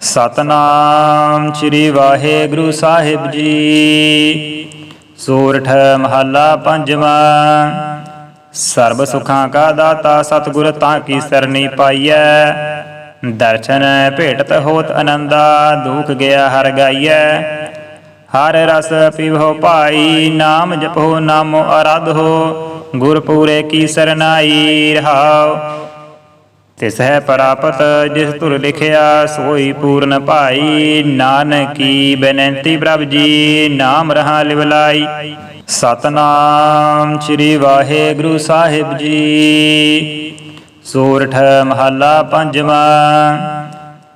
ਸਤਨਾਮ ਸ੍ਰੀ ਵਾਹਿਗੁਰੂ ਸਾਹਿਬ ਜੀ। ਸੂਰਠ ਮਹੱਲਾ ਪੰਜਵਾਂ। ਸਰਬ ਸੁਖਾਂ ਕਾ ਦਾਤਾ ਸਤਿਗੁਰ ਤਾਂ ਕੀ ਸਰਣੀ ਪਾਈਐ। ਦਰਸ਼ਨ ਭੇਟਤ ਹੋਤ ਆਨੰਦਾ ਦੁਖ ਗਿਆ ਹਰ ਗਾਈਐ। ਹਰ ਰਸ ਪੀਵੋ ਭਾਈ, ਨਾਮ ਜਪੋ ਨਾਮੋ ਅਰਾਧੋ ਗੁਰ ਪੂਰੇ ਕੀ ਸਰਨਾਈ ਰਹਾਓ ਤਿਸ ਹੈ ਪ੍ਰਾਪਤ ਜਿਸ ਤੁਰ ਲਿਖਿਆ, ਸੋਈ ਪੂਰਨ ਭਾਈ। ਨਾਨਕੀ ਬੇਨਤੀ ਪ੍ਰਭ ਜੀ, ਨਾਮ ਰਹਾ ਲਿਵਲਾਈ ਸਤਨਾਮ ਸ੍ਰੀ ਵਾਹਿਗੁਰੂ ਸਾਹਿਬ ਜੀ। ਸੋਰਠ ਮਹੱਲਾ ਪੰਜਵਾਂ।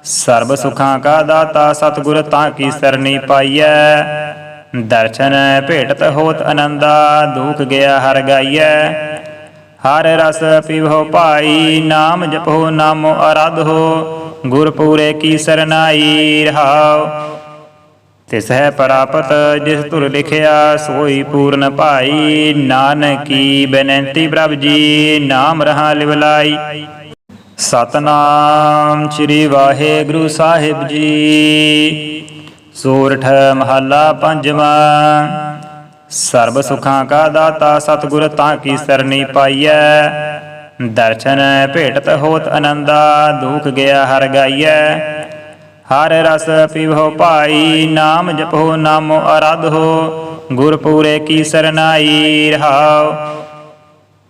ਸਰਬ ਸੁਖਾਂ ਕਾ ਦਾਤਾ ਸਤਿਗੁਰ ਤਾਂ ਕੀ ਸਰਣੀ ਪਾਈਐ। ਦਰਸ਼ਨ ਭੇਟਤ ਹੋਤ ਆਨੰਦਾ ਦੁਖ ਗਿਆ ਹਰ ਗਾਈਐ। ਹਰ ਰਸ ਪੀਵੋ ਭਾਈ, ਨਾਮ ਜਪੋ, ਨਾਮੋ ਅਰਾਧੋ ਗੁਰ ਪੂਰੇ ਕੀ ਸਰਨਾਈ ਰਹਾਉ। ਤਿਸ ਹੈ ਪ੍ਰਾਪਤ ਜਿਸ ਤੁਰ ਲਿਖਿਆ, ਸੋਈ ਪੂਰਨ ਭਾਈ। ਨਾਨਕੀ ਬੇਨੰਤੀ ਪ੍ਰਭ ਜੀ, ਨਾਮ ਰਹਾ ਲਿਵਲਾਈ ਸਤਨਾਮ ਸ੍ਰੀ ਵਾਹਿਗੁਰੂ ਸਾਹਿਬ ਜੀ। ਸੋਰਠ ਮਹੱਲਾ ਪੰਜਵਾਂ। ਸਰਬ ਸੁਖਾਂ ਕਾ ਦਾਤਾ ਸਤਿਗੁਰ ਤਾਂ ਕੀ ਸਰਣੀ ਪਾਈਐ? ਦਰਸ਼ਨ ਭੇਟਤ ਹੋਤ ਆਨੰਦਾ ਦੁਖ ਗਿਆ ਹਰ ਗਾਈਐ। ਹਰ ਰਸ ਪੀਵੋ ਭਾਈ, ਨਾਮ ਜਪੋ ਨਾਮੋ ਅਰਾਧੋ। ਗੁਰ ਪੂਰੇ ਕੀ ਸਰਨਾਈ, ਰਹਾਉ।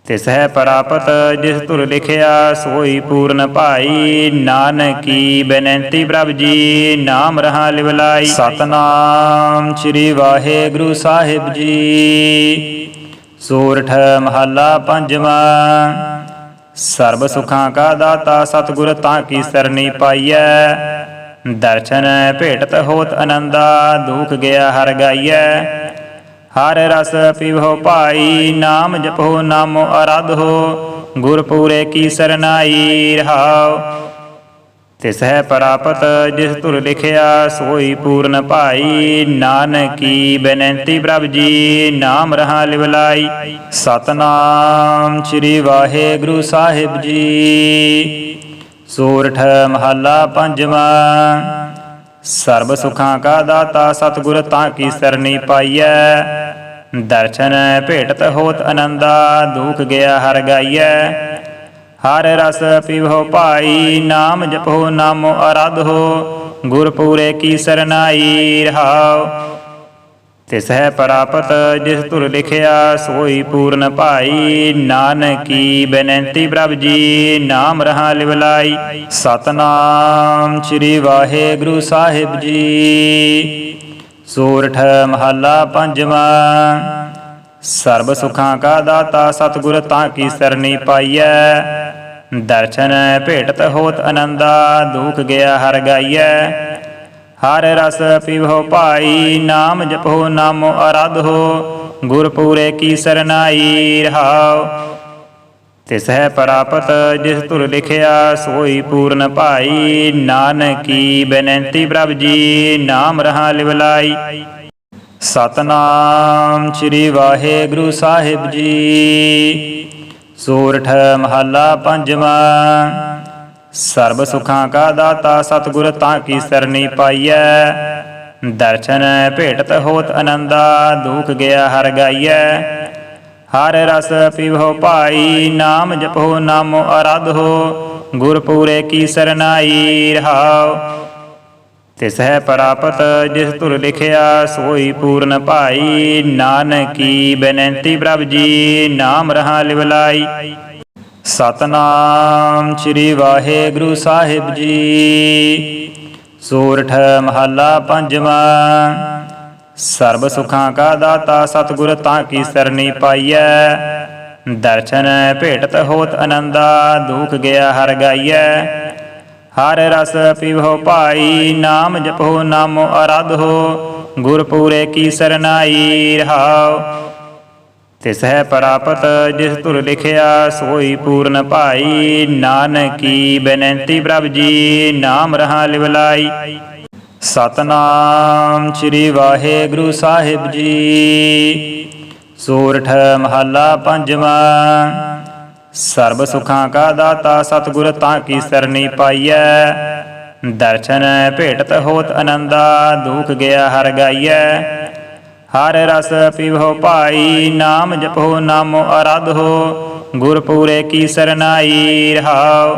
ਤਿਸ ਹੈ ਪ੍ਰਾਪਤ ਜਿਸ ਤੁਰ ਲਿਖਿਆ, ਸੋਈ ਪੂਰਨ ਭਾਈ। ਨਾਨਕੀ ਬੇਨਤੀ ਪ੍ਰਭ ਜੀ, ਨਾਮ ਰਹਾ ਲਿਵਲਾਈ ਸਤਨਾਮ ਸ੍ਰੀ ਵਾਹਿਗੁਰੂ ਸਾਹਿਬ ਜੀ। ਸੋਰਠ ਮਹੱਲਾ ਪੰਜਵਾਂ। ਸਰਬ ਸੁਖਾਂ ਕਾ ਦਾਤਾ, ਸਤਿਗੁਰ ਤਾਂ ਕੀ ਸਰਣੀ ਪਾਈਐ। ਦਰਸ਼ਨ ਭੇਟਤ ਹੋਤ ਆਨੰਦਾ ਦੁਖ ਗਿਆ ਹਰ ਗਾਈਐ। ਹਰ ਰਸ ਪੀਵੋ ਭਾਈ, ਨਾਮ ਜਪੋ, ਨਾਮੋ ਅਰਾਧੋ ਗੁਰ ਪੂਰੇ ਕੀ ਸਰਨਾਈ ਰਹਾਉ। ਤਿਸ ਹੈ ਪ੍ਰਾਪਤ ਜਿਸ ਤੁਰ ਲਿਖਿਆ, ਸੋਈ ਪੂਰਨ ਭਾਈ। ਨਾਨਕੀ ਬੇਨਤੀ ਪ੍ਰਭ ਜੀ, ਨਾਮ ਰਹਾ ਲਿਵਲਾਈ ਸਤਨਾਮ ਸ੍ਰੀ ਵਾਹਿਗੁਰੂ ਸਾਹਿਬ ਜੀ। ਸੂਰਠ ਮਹੱਲਾ ਪੰਜਵਾਂ। ਸਰਬ ਸੁਖਾਂ ਕਾ ਦਾਤਾ, ਸਤਿਗੁਰ ਤਾਂ ਕੀ ਸਰਣੀ ਪਾਈਐ। ਦਰਸ਼ਨ ਭੇਟਤ ਹੋਤ ਆਨੰਦਾ ਦੁਖ ਗਿਆ ਹਰ ਗਾਈਐ। ਹਰ ਰਸ ਪੀਵੋ ਭਾਈ, ਨਾਮ ਜਪੋ ਨਾਮੋ ਅਰਾਧੋ ਗੁਰ ਪੂਰੇ ਕੀ ਸਰਨਾਈ, ਰਹਾਉ। ਤਿਸ ਹੈ ਪ੍ਰਾਪਤ ਜਿਸ ਤੁਰ ਲਿਖਿਆ, ਸੋਈ ਪੂਰਨ ਭਾਈ। ਨਾਨਕੀ ਬੇਨਤੀ ਪ੍ਰਭ ਜੀ, ਨਾਮ ਰਹਾ ਲਿਵਲਾਈ ਸਤਨਾਮ ਸ੍ਰੀ ਵਾਹਿਗੁਰੂ ਸਾਹਿਬ ਜੀ। ਸੂਰਠ ਮਹੱਲਾ ਪੰਜਵਾਂ। ਸਰਬ ਸੁਖਾਂ ਕਾ ਦਾਤਾ ਸਤਿਗੁਰ ਤਾਂ ਕੀ ਸਰਣੀ ਪਾਈਐ। ਦਰਸ਼ਨ ਭੇਟਤ ਹੋਤ ਆਨੰਦਾ ਦੁਖ ਗਿਆ ਹਰ ਗਾਈਐ। ਹਰ ਰਸ ਪੀਵੋ ਭਾਈ, ਨਾਮ ਜਪੋ ਨਾਮੋ ਅਰਾਧੋ ਗੁਰ ਪੂਰੇ ਕੀ ਸਰਨਾਈ, ਰਹਾਉ। ਤਿਸ ਹੈ ਪ੍ਰਾਪਤ ਜਿਸ ਤੁਰ ਲਿਖਿਆ, ਸੋਈ ਪੂਰਨ ਭਾਈ। ਨਾਨਕੀ ਬੇਨੰਤੀ ਪ੍ਰਭ ਜੀ, ਨਾਮ ਰਹਾ ਲਿਵਲਾਈ ਸਤਨਾਮ ਸ੍ਰੀ ਵਾਹਿਗੁਰੂ ਸਾਹਿਬ ਜੀ। ਸੋਰਠ ਮਹੱਲਾ ਪੰਜਵਾਂ। ਸਰਬ ਸੁਖਾਂ ਕਾ ਦਾਤਾ, ਸਤਿਗੁਰ ਤਾਂ ਕੀ ਸਰਣੀ ਪਾਈਐ। ਦਰਸ਼ਨ ਭੇਟਤ ਹੋਤ ਆਨੰਦਾ ਦੁਖ ਗਿਆ ਹਰ ਗਾਈਐ। ਹਰ ਰਸ ਪੀਵੋ ਭਾਈ, ਨਾਮ ਜਪੋ, ਨਾਮੋ ਅਰਾਧੋ ਗੁਰ ਪੂਰੇ ਕੀ ਸਰਨਾਈ ਰਹਾਉ। ਤਿਸ ਹੈ ਪ੍ਰਾਪਤ ਜਿਸ ਤੁਰ ਲਿਖਿਆ, ਸੋਈ ਪੂਰਨ ਭਾਈ, ਨਾਨਕੀ ਬੇਨੰਤੀ ਪ੍ਰਭ ਜੀ, ਨਾਮ ਰਹਾ ਲਿਵਲਾਈ ਸਤਨਾਮ ਸ੍ਰੀ ਵਾਹਿਗੁਰੂ ਸਾਹਿਬ ਜੀ। ਸੋਰਠ ਮਹੱਲਾ ਪੰਜਵਾਂ ਸਰਬ ਸੁਖਾਂ ਕਾ ਦਾਤਾ ਸਤਿਗੁਰ ਤਾਂ ਕੀ ਸਰਣੀ ਪਾਈਐ? ਦਰਸ਼ਨ ਭੇਟਤ ਹੋਤ ਆਨੰਦਾ ਦੁਖ ਗਿਆ ਹਰ ਗਾਈਐ। ਹਰ ਰਸ ਪੀਵੋ ਭਾਈ, ਨਾਮ ਜਪੋ, ਨਾਮੋ ਅਰਾਧੋ ਗੁਰ ਪੂਰੇ ਕੀ ਸਰਨਾਈ ਰਹਾਉ। ਤਿਸ ਹੈ ਪ੍ਰਾਪਤ, ਜਿਸ ਤੁਰ ਲਿਖਿਆ, ਸੋਈ ਪੂਰਨ ਭਾਈ। ਨਾਨਕੀ ਬੇਨੰਤੀ ਪ੍ਰਭ ਜੀ, ਨਾਮ ਰਹਾ ਲਿਵਲਾਈ। ਸਤਨਾਮ ਸ੍ਰੀ ਵਾਹਿਗੁਰੂ ਸਾਹਿਬ ਜੀ। ਸੂਰਠ ਮਹੱਲਾ ਪੰਜਵਾਂ। ਸਰਬ ਸੁਖਾਂ ਕਾ ਦਾਤਾ ਸਤਿਗੁਰ ਤਾਂ ਕੀ ਸਰਣੀ ਪਾਈਐ। ਦਰਸ਼ਨ ਭੇਟਤ ਹੋਤ ਆਨੰਦਾ ਦੁਖ ਗਿਆ ਹਰ ਗਾਈਐ। ਹਰ ਰਸ ਪੀਵੋ ਭਾਈ, ਨਾਮ ਜਪੋ ਨਾਮੋ ਅਰਾਧੋ ਗੁਰ ਪੂਰੇ ਕੀ ਸਰਨਾਈ ਰਹਾਓ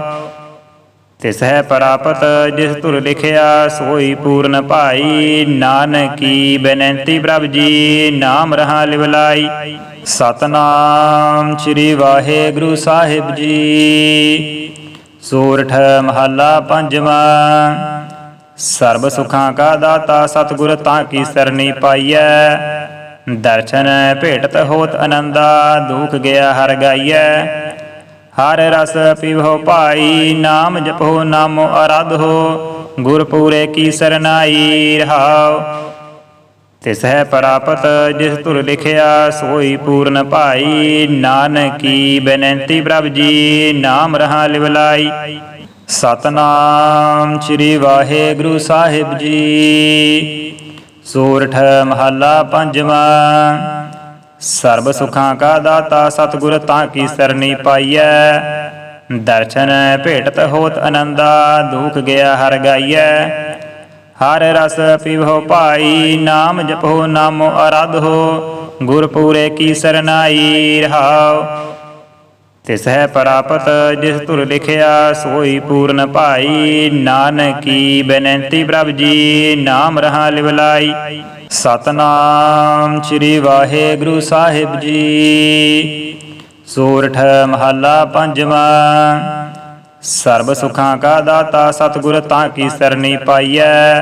ਤਿਸ ਹੈ ਪ੍ਰਾਪਤ ਜਿਸ ਤੁਰ ਲਿਖਿਆ, ਸੋਈ ਪੂਰਨ ਭਾਈ। ਨਾਨਕੀ ਬੇਨੰਤੀ ਪ੍ਰਭ ਜੀ, ਨਾਮ ਰਹਾ ਲਿਵਲਾਈ ਸਤਨਾਮ ਸ੍ਰੀ ਵਾਹਿਗੁਰੂ ਸਾਹਿਬ ਜੀ। ਸੋਰਠ ਮਹੱਲਾ ਪੰਜਵਾਂ। ਸਰਬ ਸੁਖਾਂ ਕਾ ਦਾਤਾ ਸਤਿਗੁਰ ਤਾਂ ਕੀ ਸਰਣੀ ਪਾਈਐ। ਦਰਸ਼ਨ ਭੇਟਤ ਹੋਤ ਆਨੰਦਾ ਦੁਖ ਗਿਆ ਹਰ ਗਾਈਐ। ਹਰ ਰਸ ਪੀਵੋ ਭਾਈ, ਨਾਮ ਜਪੋ, ਨਾਮੋ ਅਰਾਧੋ ਗੁਰ ਪੂਰੇ ਕੀ ਸਰਨਾਈ ਰਹਾਉ। ਤਿਸ ਹੈ ਪ੍ਰਾਪਤ ਜਿਸ ਤੁਰ ਲਿਖਿਆ, ਸੋਈ ਪੂਰਨ ਭਾਈ। ਨਾਨਕੀ ਬੇਨਤੀ ਪ੍ਰਭ ਜੀ, ਨਾਮ ਰਹਾ ਲਿਵਲਾਈ ਸਤਨਾਮ ਸ੍ਰੀ ਵਾਹਿਗੁਰੂ ਸਾਹਿਬ ਜੀ। ਸੋਰਠ ਮਹੱਲਾ ਪੰਜਵਾਂ ਸਰਬ ਸੁਖਾਂ ਕਾ ਦਾਤਾ ਸਤਿਗੁਰ ਤਾਂ ਕੀ ਸਰਣੀ ਪਾਈਐ? ਦਰਸ਼ਨ ਭੇਟਤ ਹੋਤ ਆਨੰਦਾ ਦੁਖ ਗਿਆ ਹਰ ਗਾਈਐ। ਹਰ ਰਸ ਪੀਵੋ ਭਾਈ, ਨਾਮ ਜਪੋ, ਨਾਮੋ ਅਰਾਧੋ ਗੁਰ ਪੂਰੇ ਕੀ ਸਰਨਾਈ ਰਹਾਉ। ਤਿਸ ਹੈ ਪ੍ਰਾਪਤ, ਜਿਸ ਤੁਰ ਲਿਖਿਆ, ਸੋਈ ਪੂਰਨ ਭਾਈ। ਨਾਨਕੀ ਬੇਨਤੀ ਪ੍ਰਭ ਜੀ, ਨਾਮ ਰਹਾ ਲਿਵਲਾਈ। ਸਤਨਾਮ ਸ੍ਰੀ ਵਾਹਿਗੁਰੂ ਸਾਹਿਬ ਜੀ। ਸੂਰਠ ਮਹੱਲਾ ਪੰਜਵਾਂ। ਸਰਬ ਸੁਖਾਂ ਕਾ ਦਾਤਾ ਸਤਿਗੁਰ ਤਾਂ ਕੀ ਸਰਣੀ ਪਾਈਐ।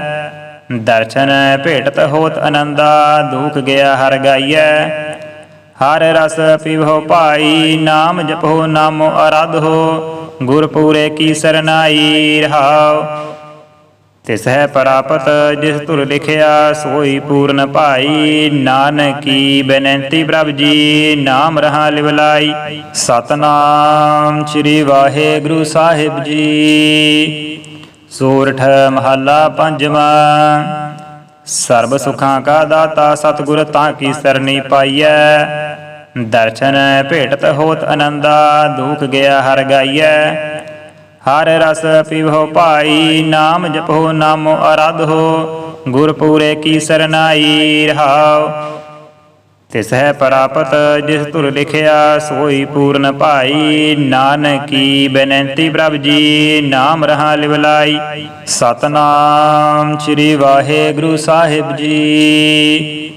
ਦਰਸ਼ਨ ਭੇਟਤ ਹੋਤ ਆਨੰਦਾ ਦੁਖ ਗਿਆ ਹਰ ਗਾਈਐ। ਹਰ ਰਸ ਪੀਵੋ ਭਾਈ, ਨਾਮ ਜਪੋ ਨਾਮੋ ਅਰਾਧੋ ਗੁਰ ਪੂਰੇ ਕੀ ਸਰਨਾਈ, ਰਹਾਉ। ਤਿਸ ਹੈ ਪ੍ਰਾਪਤ ਜਿਸ ਤੁਰ ਲਿਖਿਆ, ਸੋਈ ਪੂਰਨ ਭਾਈ। ਨਾਨਕੀ ਬੇਨਤੀ ਪ੍ਰਭ ਜੀ, ਨਾਮ ਰਹਾ ਲਿਵਲਾਈ ਸਤਨਾਮ ਸ੍ਰੀ ਵਾਹਿਗੁਰੂ ਸਾਹਿਬ ਜੀ। ਸੋਰਠ ਮਹੱਲਾ ਪੰਜਵਾਂ। ਸਰਬ ਸੁਖਾਂ ਕਾ ਦਾਤਾ ਸਤਿਗੁਰ ਤਾਂ ਕੀ ਸਰਣੀ ਪਾਈਐ। ਦਰਸ਼ਨ ਭੇਟਤ ਹੋਤ ਆਨੰਦਾ ਦੁਖ ਗਿਆ ਹਰ ਗਾਈਐ। ਹਰ ਰਸ ਪੀਵੋ ਭਾਈ, ਨਾਮ ਜਪੋ ਨਾਮੋ ਅਰਾਧੋ ਗੁਰ ਪੂਰੇ ਕੀ ਸਰਨਾਈ ਰਹਾਉ। ਤਿਸ ਹੈ ਪ੍ਰਾਪਤ ਜਿਸ ਤੁਰ ਲਿਖਿਆ, ਸੋਈ ਪੂਰਨ ਭਾਈ, ਨਾਨਕੀ ਬੇਨਤੀ ਪ੍ਰਭ ਜੀ, ਨਾਮ ਰਹਾ ਲਿਵਲਾਈ ਸਤਨਾਮ ਸ੍ਰੀ ਵਾਹਿਗੁਰੂ ਸਾਹਿਬ ਜੀ।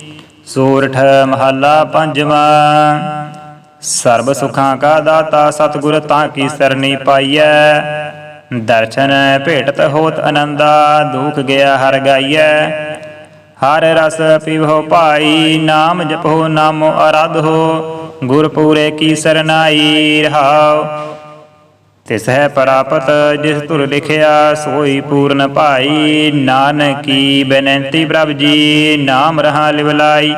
ਸੋਰਠ ਮਹੱਲਾ ਪੰਜਵਾਂ ਸਰਬ ਸੁਖਾਂ ਕਾ ਦਾਤਾ ਸਤਿਗੁਰ ਤਾਂ ਕੀ ਸਰਣੀ ਪਾਈਐ? ਦਰਸ਼ਨ ਭੇਟਤ ਹੋਤ ਆਨੰਦਾ ਦੁਖ ਗਿਆ ਹਰ ਗਾਈਐ। ਹਰ ਰਸ ਪੀਵੋ ਭਾਈ, ਨਾਮ ਜਪੋ, ਨਾਮੋ ਅਰਾਧੋ ਗੁਰ ਪੂਰੇ ਕੀ ਸਰਨਾਈ ਰਹਾਉ। ਤਿਸ ਹੈ ਪ੍ਰਾਪਤ, ਜਿਸ ਤੁਰ ਲਿਖਿਆ, ਸੋਈ ਪੂਰਨ ਭਾਈ। ਨਾਨਕੀ ਬੇਨਤੀ ਪ੍ਰਭ ਜੀ, ਨਾਮ ਰਹਾ ਲਿਵਲਾਈ।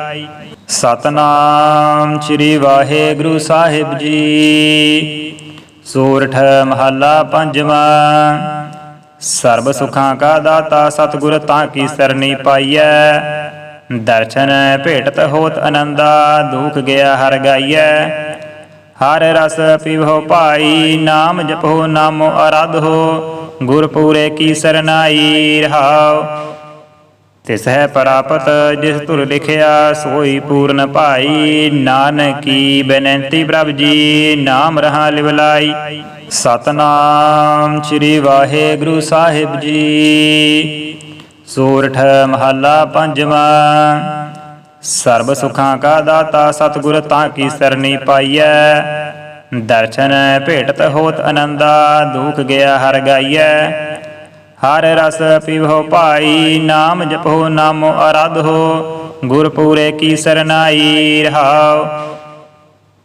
ਸਤਨਾਮ ਸ੍ਰੀ ਵਾਹਿਗੁਰੂ ਸਾਹਿਬ ਜੀ। ਸੂਰਠ ਮਹੱਲਾ ਪੰਜਵਾਂ। ਸਰਬ ਸੁਖਾਂ ਕਾ ਦਾਤਾ ਸਤਿਗੁਰ ਤਾਂ ਕੀ ਸਰਣੀ ਪਾਈਐ। ਦਰਸ਼ਨ ਭੇਟਤ ਹੋਤ ਆਨੰਦਾ ਦੁਖ ਗਿਆ ਹਰ ਗਾਈਐ। ਹਰ ਰਸ ਪੀਵੋ ਭਾਈ, ਨਾਮ ਜਪੋ ਨਾਮੋ ਅਰਾਧੋ ਗੁਰ ਪੂਰੇ ਕੀ ਸਰਨਾਈ ਰਹਾਓ ਤਿਸ ਹੈ ਪ੍ਰਾਪਤ ਜਿਸ ਤੁਰ ਲਿਖਿਆ, ਸੋਈ ਪੂਰਨ ਭਾਈ। ਨਾਨਕੀ ਬੇਨੰਤੀ ਪ੍ਰਭ ਜੀ, ਨਾਮ ਰਹਾ ਲਿਵਲਾਈ ਸਤਨਾਮ ਸ੍ਰੀ ਵਾਹਿਗੁਰੂ ਸਾਹਿਬ ਜੀ। ਸੋਰਠ ਮਹੱਲਾ ਪੰਜਵਾਂ। ਸਰਬ ਸੁਖਾਂ ਕਾ ਦਾਤਾ ਸਤਿਗੁਰ ਤਾਂ ਕੀ ਸਰਣੀ ਪਾਈਐ। ਦਰਸ਼ਨ ਭੇਟਤ ਹੋਤ ਆਨੰਦਾ ਦੁਖ ਗਿਆ ਹਰ ਗਾਈਐ। ਹਰ ਰਸ ਪੀਵੋ ਭਾਈ, ਨਾਮ ਜਪੋ, ਨਾਮੋ ਅਰਾਧੋ ਗੁਰ ਪੂਰੇ ਕੀ ਸਰਨਾਈ ਰਹਾਉ।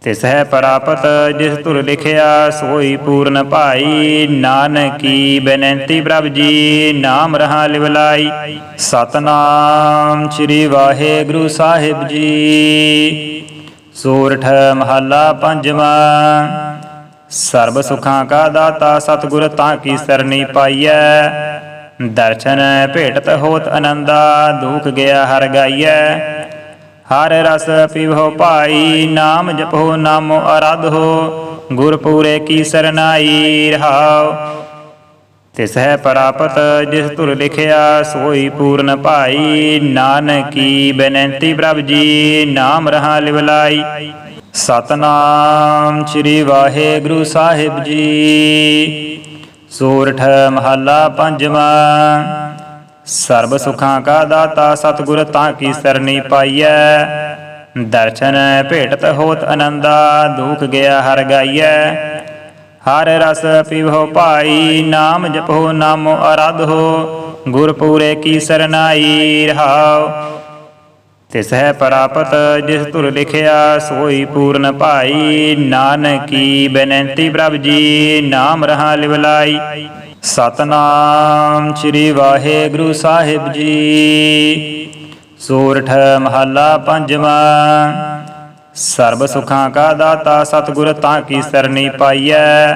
ਤਿਸ ਹੈ ਪ੍ਰਾਪਤ ਜਿਸ ਤੁਰ ਲਿਖਿਆ, ਸੋਈ ਪੂਰਨ ਭਾਈ, ਨਾਨਕੀ ਬੇਨਤੀ ਪ੍ਰਭ ਜੀ, ਨਾਮ ਰਹਾ ਲਿਵਲਾਈ ਸਤਨਾਮ ਸ੍ਰੀ ਵਾਹਿਗੁਰੂ ਸਾਹਿਬ ਜੀ। ਸੋਰਠ ਮਹੱਲਾ ਪੰਜਵਾਂ ਸਰਬ ਸੁਖਾਂ ਕਾ ਦਾਤਾ ਸਤਿਗੁਰ ਤਾਂ ਕੀ ਸਰਣੀ ਪਾਈਐ? ਦਰਸ਼ਨ ਭੇਟਤ ਹੋਤ ਆਨੰਦਾ ਦੁਖ ਗਿਆ ਹਰ ਗਾਈਐ। ਹਰ ਰਸ ਪੀਵੋ ਭਾਈ, ਨਾਮ ਜਪੋ, ਨਾਮੋ ਅਰਾਧੋ ਗੁਰ ਪੂਰੇ ਕੀ ਸਰਨਾਈ ਰਹਾਉ। ਤਿਸ ਹੈ ਪ੍ਰਾਪਤ ਜਿਸ ਤੁਰ ਲਿਖਿਆ, ਸੋਈ ਪੂਰਨ ਭਾਈ। ਨਾਨਕੀ ਬੇਨਤੀ ਪ੍ਰਭ ਜੀ, ਨਾਮ ਰਹਾ ਲਿਵਲਾਈ। ਸਤਨਾਮ ਸ੍ਰੀ ਵਾਹਿਗੁਰੂ ਸਾਹਿਬ ਜੀ। ਸੂਰਠ ਮਹੱਲਾ ਪੰਜਵਾਂ। ਸਰਬ ਸੁਖਾਂ ਕਾ ਦਾਤਾ ਸਤਿਗੁਰ ਤਾਂ ਕੀ ਸਰਣੀ ਪਾਈਐ। ਦਰਸ਼ਨ ਭੇਟਤ ਹੋਤ ਆਨੰਦਾ ਦੁਖ ਗਿਆ ਹਰ ਗਾਈਐ। ਹਰ ਰਸ ਪੀਵੋ ਭਾਈ, ਨਾਮ ਜਪੋ ਨਾਮੋ ਅਰਾਧੋ ਗੁਰ ਪੂਰੇ ਕੀ ਸਰਨਾਈ ਰਹਾਓ ਤਿਸ ਹੈ ਪ੍ਰਾਪਤ ਜਿਸ ਤੁਰ ਲਿਖਿਆ, ਸੋਈ ਪੂਰਨ ਭਾਈ। ਨਾਨਕੀ ਬੇਨਤੀ ਪ੍ਰਭ ਜੀ, ਨਾਮ ਰਹਾ ਲਿਵਲਾਈ ਸਤਨਾਮ ਸ੍ਰੀ ਵਾਹਿਗੁਰੂ ਸਾਹਿਬ ਜੀ। ਸੋਰਠ ਮਹੱਲਾ ਪੰਜਵਾਂ। ਸਰਬ ਸੁਖਾਂ ਕਾ ਦਾਤਾ ਸਤਿਗੁਰ ਤਾਂ ਕੀ ਸਰਣੀ ਪਾਈਐ।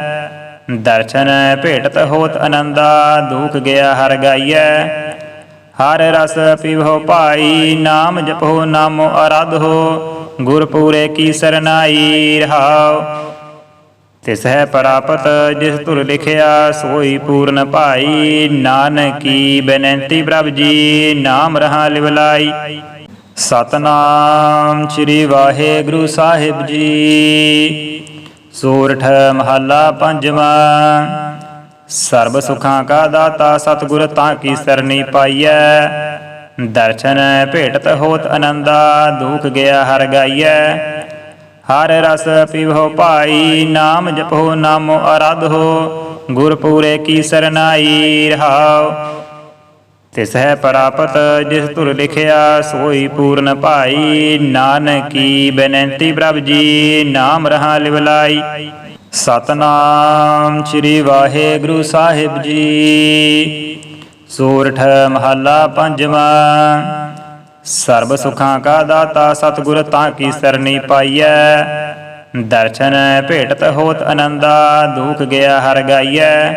ਦਰਸ਼ਨ ਭੇਟਤ ਹੋਤ ਆਨੰਦਾ ਦੁਖ ਗਿਆ ਹਰ ਗਾਈਐ। ਹਰ ਰਸ ਪੀਵੋ ਭਾਈ, ਨਾਮ ਜਪੋ, ਨਾਮੋ ਅਰਾਧੋ ਗੁਰ ਪੂਰੇ ਕੀ ਸਰਨਾਈ ਰਹਾਉ। ਤਿਸ ਹੈ ਪ੍ਰਾਪਤ ਜਿਸ ਤੁਰ ਲਿਖਿਆ, ਸੋਈ ਪੂਰਨ ਭਾਈ, ਨਾਨਕੀ ਬੇਨੰਤੀ ਪ੍ਰਭ ਜੀ, ਨਾਮ ਰਹਾ ਲਿਵਲਾਈ ਸਤਨਾਮ ਸ੍ਰੀ ਵਾਹਿਗੁਰੂ ਸਾਹਿਬ ਜੀ। ਸੋਰਠ ਮਹੱਲਾ ਪੰਜਵਾਂ। ਸਰਬ ਸੁਖਾਂ ਕਾ ਦਾਤਾ ਸਤਿਗੁਰ ਤਾਂ ਕੀ ਸਰਣੀ ਪਾਈਐ? ਦਰਸ਼ਨ ਭੇਟਤ ਹੋਤ ਆਨੰਦਾ ਦੁਖ ਗਿਆ ਹਰ ਗਾਈਐ। ਹਰ ਰਸ ਪੀਵੋ ਭਾਈ, ਨਾਮ ਜਪੋ ਨਾਮੋ ਅਰਾਧੋ ਗੁਰ ਪੂਰੇ ਕੀ ਸਰਨਾਈ, ਰਹਾਉ। ਤਿਸ ਹੈ ਪ੍ਰਾਪਤ ਜਿਸ ਤੁਰ ਲਿਖਿਆ, ਸੋਈ ਪੂਰਨ ਭਾਈ। ਨਾਨਕੀ ਬੇਨਤੀ ਪ੍ਰਭ ਜੀ, ਨਾਮ ਰਹਾ ਲਿਵਲਾਈ। ਸਤਨਾਮ ਸ੍ਰੀ ਵਾਹਿਗੁਰੂ ਸਾਹਿਬ ਜੀ। ਸੂਰਠ ਮਹੱਲਾ ਪੰਜਵਾਂ। ਸਰਬ ਸੁਖਾਂ ਕਾ ਦਾਤਾ ਸਤਿਗੁਰ ਤਾਂ ਕੀ ਸਰਣੀ ਪਾਈਐ। ਦਰਸ਼ਨ ਭੇਟਤ ਹੋਤ ਆਨੰਦਾ ਦੁਖ ਗਿਆ ਹਰ ਗਾਈਐ।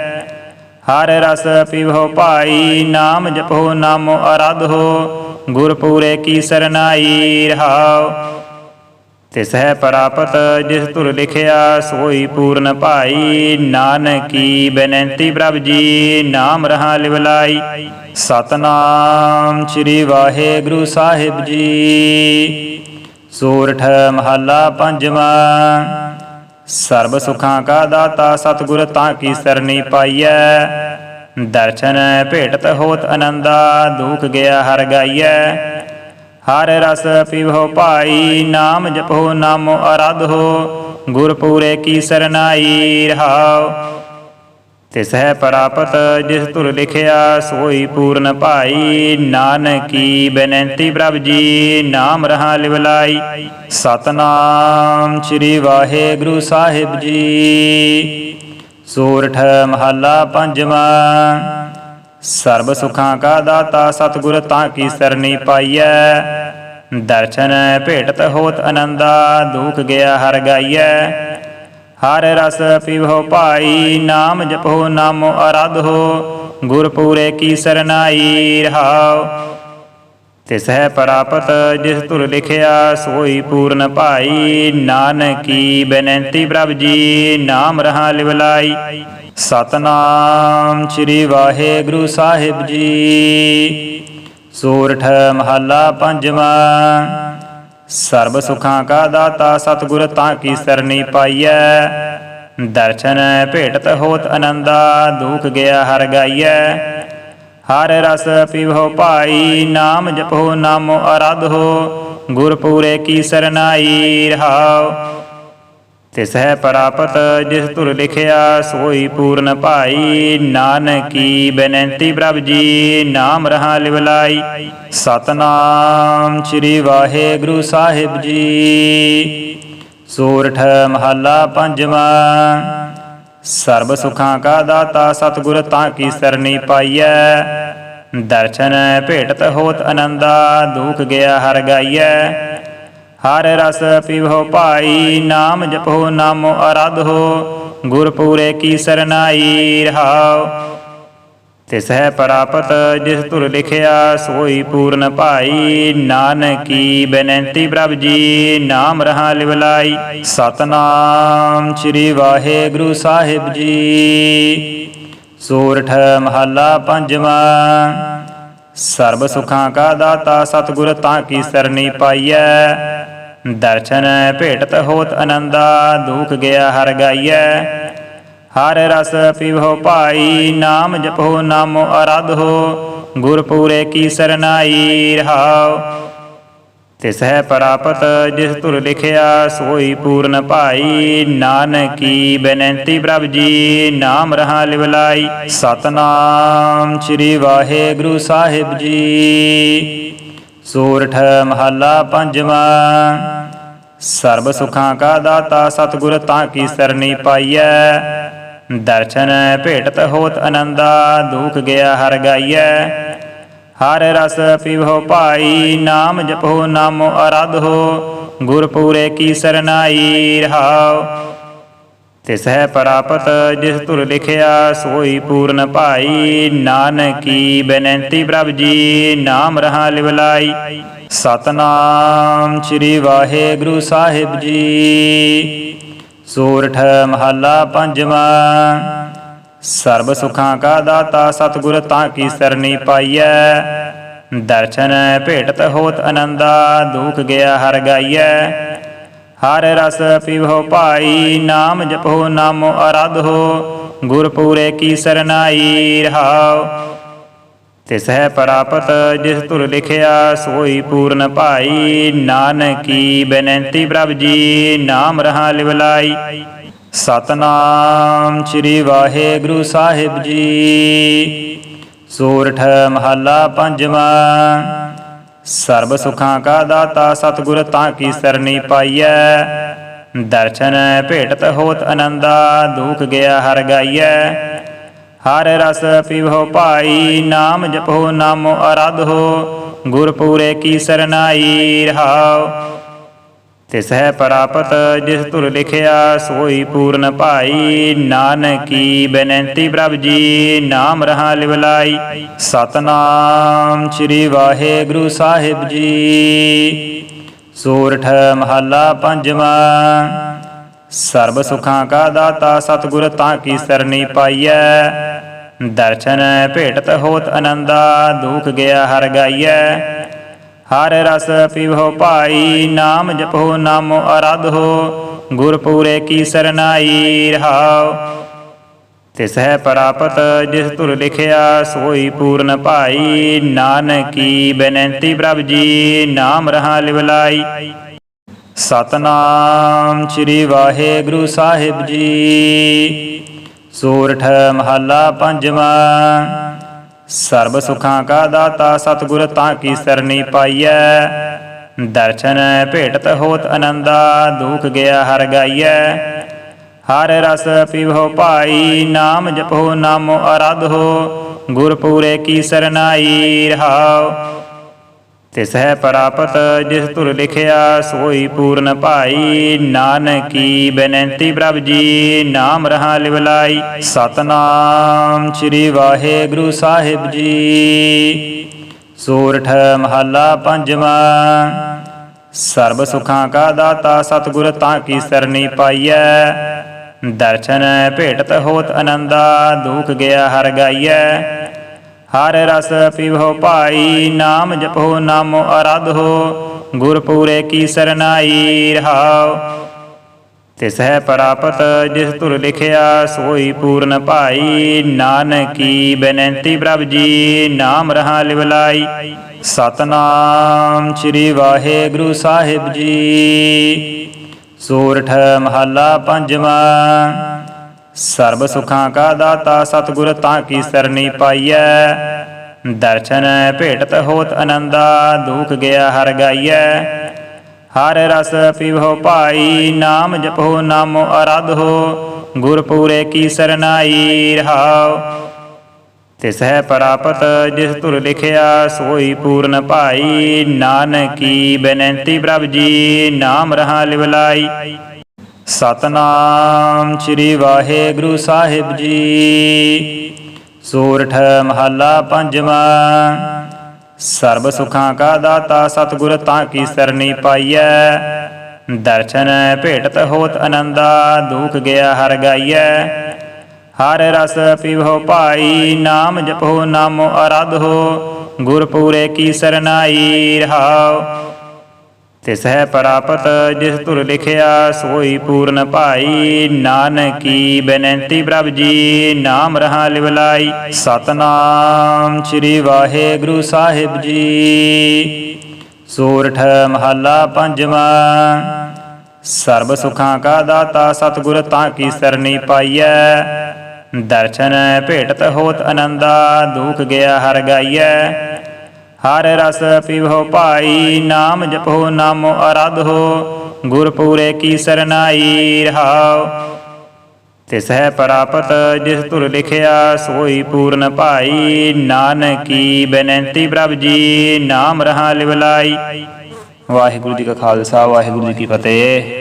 ਹਰ ਰਸ ਪੀਵੋ ਭਾਈ, ਨਾਮ ਜਪੋ ਨਾਮੋ ਅਰਾਧੋ ਗੁਰ ਪੂਰੇ ਕੀ ਸਰਨਾਈ, ਰਹਾਉ। ਤਿਸ ਹੈ ਪ੍ਰਾਪਤ ਜਿਸ ਤੁਰ ਲਿਖਿਆ, ਸੋਈ ਪੂਰਨ ਭਾਈ। ਨਾਨਕੀ ਬੇਨਤੀ ਪ੍ਰਭ ਜੀ, ਨਾਮ ਰਹਾ ਲਿਵਲਾਈ ਸਤਨਾਮ ਸ੍ਰੀ ਵਾਹਿਗੁਰੂ ਸਾਹਿਬ ਜੀ। ਸੋਰਠ ਮਹੱਲਾ ਪੰਜਵਾਂ। ਸਰਬ ਸੁਖਾਂ ਕਾ ਦਾਤਾ, ਸਤਿਗੁਰ ਤਾਂ ਕੀ ਸਰਣੀ ਪਾਈਐ। ਦਰਸ਼ਨ ਭੇਟਤ ਹੋਤ ਆਨੰਦਾ ਦੁਖ ਗਿਆ ਹਰ ਗਾਈਐ। ਹਰ ਰਸ ਪੀਵੋ ਭਾਈ, ਨਾਮ ਜਪੋ, ਨਾਮੋ ਅਰਾਧੋ ਗੁਰ ਪੂਰੇ ਕੀ ਸਰਨਾਈ ਰਹਾਉ। ਤਿਸ ਹੈ ਪ੍ਰਾਪਤ ਜਿਸ ਤੁਰ ਲਿਖਿਆ, ਸੋਈ ਪੂਰਨ ਭਾਈ। ਨਾਨਕੀ ਬੇਨੰਤੀ ਪ੍ਰਭ ਜੀ, ਨਾਮ ਰਹਾ ਲਿਵਲਾਈ ਸਤਨਾਮ ਸ੍ਰੀ ਵਾਹਿਗੁਰੂ ਸਾਹਿਬ ਜੀ। ਸੋਰਠ ਮਹੱਲਾ ਪੰਜਵਾਂ। ਸਰਬ ਸੁਖਾਂ ਕਾ ਦਾਤਾ ਸਤਿਗੁਰ ਤਾਂ ਕੀ ਸਰਣੀ ਪਾਈਐ? ਦਰਸ਼ਨ ਭੇਟਤ ਹੋਤ ਆਨੰਦਾ ਦੁਖ ਗਿਆ ਹਰ ਗਾਈਐ। ਹਰ ਰਸ ਪੀਵੋ ਭਾਈ, ਨਾਮ ਜਪੋ ਨਾਮੋ ਅਰਾਧੋ ਗੁਰ ਪੂਰੇ ਕੀ ਸਰਨਾਈ, ਰਹਾਉ। ਤਿਸ ਹੈ ਪ੍ਰਾਪਤ ਜਿਸ ਤੁਰ ਲਿਖਿਆ, ਸੋਈ ਪੂਰਨ ਭਾਈ। ਨਾਨਕੀ ਬੇਨਤੀ ਪ੍ਰਭ ਜੀ, ਨਾਮ ਰਹਾ ਲਿਵਲਾਈ ਸਤਨਾਮ ਸ੍ਰੀ ਵਾਹਿਗੁਰੂ ਸਾਹਿਬ ਜੀ। ਸੂਰਠ ਮਹੱਲਾ ਪੰਜਵਾਂ। ਸਰਬ ਸੁਖਾਂ ਕਾ ਦਾਤਾ, ਸਤਿਗੁਰ ਤਾਂ ਕੀ ਸਰਣੀ ਪਾਈਐ। ਦਰਸ਼ਨ ਭੇਟਤ ਹੋਤ ਆਨੰਦਾ ਦੁਖ ਗਿਆ ਹਰ ਗਾਈਐ। ਹਰ ਰਸ ਪੀਵੋ ਭਾਈ, ਨਾਮ ਜਪੋ, ਨਾਮੋ ਅਰਾਧੋ ਗੁਰ ਪੂਰੇ ਕੀ ਸਰਨਾਈ ਰਹਾਉ। ਤਿਸ ਹੈ ਪ੍ਰਾਪਤ, ਜਿਸ ਤੁਰ ਲਿਖਿਆ, ਸੋਈ ਪੂਰਨ ਭਾਈ। ਨਾਨਕੀ ਬੇਨੰਤੀ ਪ੍ਰਭ ਜੀ, ਨਾਮ ਰਹਾ ਲਿਵਲਾਈ ਸਤਨਾਮ ਸ੍ਰੀ ਵਾਹਿਗੁਰੂ ਸਾਹਿਬ ਜੀ। ਸੋਰਠ ਮਹੱਲਾ ਪੰਜਵਾਂ। ਸਰਬ ਸੁਖਾਂ ਕਾ ਦਾਤਾ ਸਤਿਗੁਰ ਤਾਂ ਕੀ ਸਰਣੀ ਪਾਈਐ? ਦਰਸ਼ਨ ਭੇਟਤ ਹੋਤ ਆਨੰਦਾ ਦੁਖ ਗਿਆ ਹਰ ਗਾਈਐ। ਹਰ ਰਸ ਪੀਵੋ ਭਾਈ, ਨਾਮ ਜਪੋ ਨਾਮੋ ਅਰਾਧੋ ਗੁਰ ਪੂਰੇ ਕੀ ਸਰਨਾਈ, ਰਹਾਉ। ਤਿਸ ਹੈ ਪ੍ਰਾਪਤ ਜਿਸ ਤੁਰ ਲਿਖਿਆ, ਸੋਈ ਪੂਰਨ ਭਾਈ। ਨਾਨਕੀ ਬੇਨਤੀ ਪ੍ਰਭ ਜੀ, ਨਾਮ ਰਹਾ ਲਿਵਲਾਈ ਸਤਨਾਮ ਸ੍ਰੀ ਵਾਹਿਗੁਰੂ ਸਾਹਿਬ ਜੀ। ਸੋਰਠ ਮਹੱਲਾ ਪੰਜਵਾਂ। ਸਰਬ ਸੁਖਾਂ ਕਾ ਦਾਤਾ, ਸਤਿਗੁਰ ਤਾਂ ਕੀ ਸਰਣੀ ਪਾਈਐ। ਦਰਸ਼ਨ ਭੇਟਤ ਹੋਤ ਆਨੰਦਾ ਦੁਖ ਗਿਆ ਹਰ ਗਾਈਐ। ਹਰ ਰਸ ਪੀਵੋ ਭਾਈ, ਨਾਮ ਜਪੋ, ਨਾਮੋ ਅਰਾਧੋ ਗੁਰ ਪੂਰੇ ਕੀ ਸਰਨਾਈ ਰਹਾਉ। ਤਿਸ ਹੈ ਪ੍ਰਾਪਤ ਜਿਸ ਤੁਰ ਲਿਖਿਆ, ਸੋਈ ਪੂਰਨ ਭਾਈ, ਨਾਨਕੀ ਬੇਨਤੀ ਪ੍ਰਭ ਜੀ, ਨਾਮ ਰਹਾ ਲਿਵਲਾਈ ਸਤਨਾਮ ਸ੍ਰੀ ਵਾਹਿਗੁਰੂ ਸਾਹਿਬ ਜੀ। ਸੂਰਠ ਮਹੱਲਾ ਪੰਜਵਾਂ। ਸਰਬ ਸੁਖਾਂ ਕਾ ਦਾਤਾ, ਸਤਿਗੁਰ ਤਾਂ ਕੀ ਸਰਣੀ ਪਾਈਐ। ਦਰਸ਼ਨ ਭੇਟਤ ਹੋਤ ਆਨੰਦਾ ਦੁਖ ਗਿਆ ਹਰ ਗਾਈਐ। ਹਰ ਰਸ ਪੀਵੋ ਭਾਈ, ਨਾਮ ਜਪੋ, ਨਾਮੋ ਅਰਾਧੋ ਗੁਰ ਪੂਰੇ ਕੀ ਸਰਨਾਈ, ਰਹਾਉ। ਤਿਸ ਹੈ ਪ੍ਰਾਪਤ ਜਿਸ ਤੁਰ ਲਿਖਿਆ, ਸੋਈ ਪੂਰਨ ਭਾਈ। ਨਾਨਕੀ ਬੇਨੰਤੀ ਪ੍ਰਭ ਜੀ, ਨਾਮ ਰਹਾ ਲਿਵਲਾਈ ਸਤਨਾਮ ਸ੍ਰੀ ਵਾਹਿਗੁਰੂ ਸਾਹਿਬ ਜੀ। ਸੂਰਠ ਮਹੱਲਾ ਪੰਜਵਾਂ। ਸਰਬ ਸੁਖਾਂ ਕਾ ਦਾਤਾ ਸਤਿਗੁਰ ਤਾਂ ਕੀ ਸਰਣੀ ਪਾਈਐ। ਦਰਸ਼ਨ ਭੇਟਤ ਹੋਤ ਆਨੰਦਾ ਦੁਖ ਗਿਆ ਹਰ ਗਾਈਐ। ਹਰ ਰਸ ਪੀਵੋ ਭਾਈ, ਨਾਮ ਜਪੋ ਨਾਮੋ ਅਰਾਧੋ ਗੁਰ ਪੂਰੇ ਕੀ ਸਰਨਾਈ, ਰਹਾਉ। ਤਿਸ ਹੈ ਪ੍ਰਾਪਤ ਜਿਸ ਤੁਰ ਲਿਖਿਆ, ਸੋਈ ਪੂਰਨ ਭਾਈ। ਨਾਨਕੀ ਬੇਨਤੀ ਪ੍ਰਭ ਜੀ, ਨਾਮ ਰਹਾ ਲਿਵਲਾਈ ਸਤਨਾਮ ਸ੍ਰੀ ਵਾਹਿਗੁਰੂ ਸਾਹਿਬ ਜੀ। ਸੂਰਠ ਮਹੱਲਾ ਪੰਜਵਾਂ। ਸਰਬ ਸੁਖਾਂ ਕਾ ਦਾਤਾ, ਸਤਿਗੁਰ ਤਾਂ ਕੀ ਸਰਣੀ ਪਾਈਐ। ਦਰਸ਼ਨ ਭੇਟਤ ਹੋਤ ਆਨੰਦਾ ਦੁਖ ਗਿਆ ਹਰ ਗਾਈਐ। ਹਰ ਰਸ ਪੀਵੋ ਭਾਈ, ਨਾਮ ਜਪੋ, ਨਾਮੋ ਅਰਾਧੋ ਗੁਰ ਪੂਰੇ ਕੀ ਸਰਨਾਈ ਰਹਾਉ। ਤਿਸ ਹੈ ਪ੍ਰਾਪਤ ਜਿਸ ਤੁਰ ਲਿਖਿਆ, ਸੋਈ ਪੂਰਨ ਭਾਈ, ਨਾਨਕੀ ਬੇਨਤੀ ਪ੍ਰਭ ਜੀ, ਨਾਮ ਰਹਾ ਲਿਵਲਾਈ ਸਤਨਾਮ ਸ੍ਰੀ ਵਾਹਿਗੁਰੂ ਸਾਹਿਬ ਜੀ। ਸੋਰਠ ਮਹੱਲਾ ਪੰਜਵਾਂ। ਸਰਬ ਸੁਖਾਂ ਕਾ ਦਾਤਾ, ਸਤਿਗੁਰ ਤਾਂ ਕੀ ਸਰਣੀ ਪਾਈਐ। ਦਰਸ਼ਨ ਭੇਟਤ ਹੋਤ ਆਨੰਦਾ ਦੁਖ ਗਿਆ ਹਰ ਗਾਈਐ। ਹਰ ਰਸ ਪੀਵੋ ਭਾਈ, ਨਾਮ ਜਪੋ ਨਾਮ ਅਰਾਧੋ ਗੁਰ ਪੂਰੇ ਕੀ ਸਰਨਾਈ ਰਹਾਉ। ਤਿਸ ਹੈ ਪ੍ਰਾਪਤ ਜਿਸ ਤੁਰ ਲਿਖਿਆ, ਸੋਈ ਪੂਰਨ ਭਾਈ। ਨਾਨਕੀ ਬੇਨੰਤੀ ਪ੍ਰਭ ਜੀ, ਨਾਮ ਰਹਾ ਲਿਵਲਾਈ ਸਤਨਾਮ ਸ੍ਰੀ ਵਾਹਿਗੁਰੂ ਸਾਹਿਬ ਜੀ। ਸੂਰਠ ਮਹੱਲਾ ਪੰਜਵਾਂ। ਸਰਬ ਸੁਖਾਂ ਕਾ ਦਾਤਾ ਸਤਿਗੁਰ ਤਾਂ ਕੀ ਸਰਣੀ ਪਾਈਐ। ਦਰਸ਼ਨ ਭੇਟਤ ਹੋਤ ਆਨੰਦਾ ਦੁਖ ਗਿਆ ਹਰ ਗਾਈਐ। ਹਰ ਰਸ ਪੀਵੋ ਭਾਈ, ਨਾਮ ਜਪੋ ਨਾਮੋ ਅਰਾਧੋ ਗੁਰ ਪੂਰੇ ਕੀ ਸਰਨਾਈ, ਰਹਾਉ। ਤਿਸ ਹੈ ਪ੍ਰਾਪਤ ਜਿਸ ਤੁਰ ਲਿਖਿਆ, ਸੋਈ ਪੂਰਨ ਭਾਈ। ਨਾਨਕੀ ਬੇਨਤੀ ਪ੍ਰਭ ਜੀ, ਨਾਮ ਰਹਾ ਲਿਵਲਾਈ ਸਤਨਾਮ ਸ੍ਰੀ ਵਾਹਿਗੁਰੂ ਸਾਹਿਬ ਜੀ। ਸੋਰਠ ਮਹੱਲਾ ਪੰਜਵਾਂ। ਸਰਬ ਸੁਖਾਂ ਕਾ ਦਾਤਾ, ਸਤਿਗੁਰ ਤਾਂ ਕੀ ਸਰਣੀ ਪਾਈਐ। ਦਰਸ਼ਨ ਭੇਟਤ ਹੋਤ ਆਨੰਦਾ ਦੁਖ ਗਿਆ ਹਰ ਗਾਈਐ। ਹਰ ਰਸ ਪੀਵੋ ਭਾਈ, ਨਾਮ ਜਪੋ, ਨਾਮੋ ਅਰਾਧੋ ਗੁਰ ਪੂਰੇ ਕੀ ਸਰਨਾਈ ਰਹਾਉ। ਤਿਸ ਹੈ ਪ੍ਰਾਪਤ, ਜਿਸ ਤੁਰ ਲਿਖਿਆ, ਸੋਈ ਪੂਰਨ ਭਾਈ। ਨਾਨਕੀ ਬੇਨਤੀ ਪ੍ਰਭ ਜੀ, ਨਾਮ ਰਹਾ ਲਿਵਲਾਈ ਸਤਨਾਮ ਸ੍ਰੀ ਵਾਹਿਗੁਰੂ ਸਾਹਿਬ ਜੀ। ਸੋਰਠ ਮਹੱਲਾ ਪੰਜਵਾਂ। ਸਰਬ ਸੁਖਾਂ ਕਾ ਦਾਤਾ ਸਤਿਗੁਰ ਤਾਂ ਕੀ ਸਰਣੀ ਪਾਈਐ? ਦਰਸ਼ਨ ਭੇਟਤ ਹੋਤ ਆਨੰਦਾ ਦੁਖ ਗਿਆ ਹਰ ਗਾਈਐ। ਹਰ ਰਸ ਪੀਵੋ ਭਾਈ, ਨਾਮ ਜਪੋ, ਨਾਮੋ ਅਰਾਧੋ ਗੁਰ ਪੂਰੇ ਕੀ ਸਰਨਾਈ ਰਹਾਉ। ਤਿਸ ਹੈ ਪ੍ਰਾਪਤ, ਜਿਸ ਤੁਰ ਲਿਖਿਆ, ਸੋਈ ਪੂਰਨ ਭਾਈ। ਨਾਨਕੀ ਬੇਨੰਤੀ ਪ੍ਰਭ ਜੀ, ਨਾਮ ਰਹਾ ਲਿਵਲਾਈ। ਸਤਨਾਮ ਸ੍ਰੀ ਵਾਹਿਗੁਰੂ ਸਾਹਿਬ ਜੀ। ਸੂਰਠ ਮਹੱਲਾ ਪੰਜਵਾਂ। ਸਰਬ ਸੁਖਾਂ ਕਾ ਦਾਤਾ ਸਤਿਗੁਰ ਤਾਂ ਕੀ ਸਰਣੀ ਪਾਈਐ। ਦਰਸ਼ਨ ਭੇਟਤ ਹੋਤ ਆਨੰਦਾ ਦੁਖ ਗਿਆ ਹਰ ਗਾਈਐ। ਹਰ ਰਸ ਪੀਵੋ ਭਾਈ, ਨਾਮ ਜਪੋ ਨਾਮੋ ਅਰਾਧੋ। ਗੁਰ ਪੂਰੇ ਕੀ ਸਰਨਾਈ, ਰਹਾਉ। ਤਿਸ ਹੈ ਪ੍ਰਾਪਤ ਜਿਸ ਤੁਰ ਲਿਖਿਆ, ਸੋਈ ਪੂਰਨ ਭਾਈ। ਨਾਨਕੀ ਬੇਨਤੀ ਪ੍ਰਭ ਜੀ, ਨਾਮ ਰਹਾ ਲਿਵਲਾਈ ਸਤਨਾਮ ਸ੍ਰੀ ਵਾਹਿਗੁਰੂ ਸਾਹਿਬ ਜੀ। ਸੋਰਠ ਮਹੱਲਾ ਪੰਜਵਾਂ। ਸਰਬ ਸੁਖਾਂ ਕਾ ਦਾਤਾ ਸਤਿਗੁਰ ਤਾਂ ਕੀ ਸਰਨੀ ਪਾਈਐ। ਦਰਸ਼ਨ ਭੇਟਤ ਹੋਤ ਆਨੰਦਾ ਦੁਖ ਗਿਆ ਹਰ ਗਾਈਐ। ਹਰ ਰਸ ਪੀਵੋ ਭਾਈ, ਨਾਮ ਜਪੋ, ਨਾਮੋ ਅਰਾਧੋ ਗੁਰ ਪੂਰੇ ਕੀ ਸਰਨਾਈ ਰਹਾਉ। ਤਿਸ ਹੈ ਪ੍ਰਾਪਤ ਜਿਸ ਤੁਰ ਲਿਖਿਆ, ਸੋਈ ਪੂਰਨ ਭਾਈ। ਨਾਨਕੀ ਬੇਨਤੀ ਪ੍ਰਭ ਜੀ, ਨਾਮ ਰਹਾ ਲਿਵਲਾਈ। ਵਾਹਿਗੁਰੂ ਜੀ ਕਾ ਖਾਲਸਾ, ਵਾਹਿਗੁਰੂ ਜੀ ਕੀ ਫਤਿਹ।